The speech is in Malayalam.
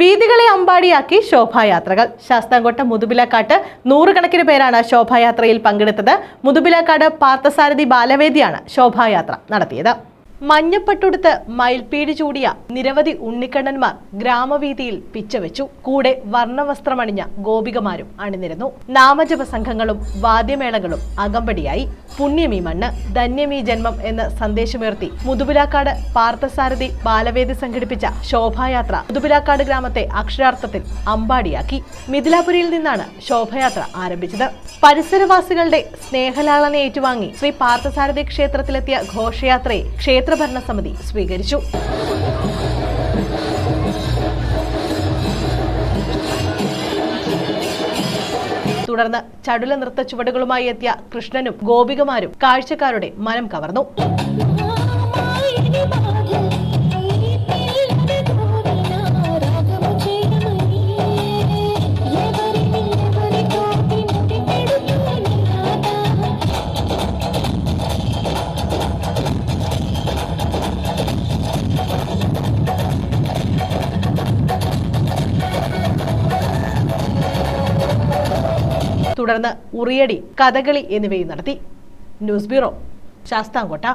വീതികളെ അമ്പാടിയാക്കി ശോഭായാത്രകൾ. ശാസ്താംകോട്ട മുതുപിലക്കാട്ട് നൂറുകണക്കിന് പേരാണ് ശോഭായാത്രയിൽ പങ്കെടുത്തത്. മുതുപിലക്കാട് പാർത്ഥസാരഥി ബാലവേദിയാണ് ശോഭായാത്ര നടത്തിയത്. മഞ്ഞപ്പട്ടുടുത്ത് മയിൽപ്പീടി ചൂടിയ നിരവധി ഉണ്ണിക്കണ്ണന്മാർ ഗ്രാമവീതിയിൽ പിച്ചവെച്ചു. കൂടെ വർണവസ്ത്രമണിഞ്ഞ ഗോപികമാരും അണിനിരന്നു. നാമജപ സംഘങ്ങളും വാദ്യമേളകളും അകമ്പടിയായി. പുണ്യമീ മണ്ണ് ധന്യമീ ജന്മം എന്ന് സന്ദേശമുയർത്തി മുതുപിലാക്കാട് പാർത്ഥസാരഥി ബാലവേദി സംഘടിപ്പിച്ച ശോഭായാത്ര മുതുപിലാക്കാട് ഗ്രാമത്തെ അക്ഷരാർത്ഥത്തിൽ അമ്പാടിയാക്കി. മിഥിലാപുരിയിൽ നിന്നാണ് ശോഭയാത്ര ആരംഭിച്ചത്. പരിസരവാസികളുടെ സ്നേഹലാളനെ ഏറ്റുവാങ്ങി ശ്രീ പാർത്ഥസാരഥി ക്ഷേത്രത്തിലെത്തിയ ഘോഷയാത്രയെ ക്ഷേത്രഭരണ സമിതി സ്വീകരിച്ചു. തുടർന്ന് ചടുല നൃത്ത ചുവടുകളുമായി എത്തിയ കൃഷ്ണനും ഗോപികമാരും കാഴ്ചക്കാരുടെ മനം കവർന്നു. തുടർന്ന് ഉറിയടി കഥകളി എന്നിവയും നടത്തി. News bureau Sasthamkotta.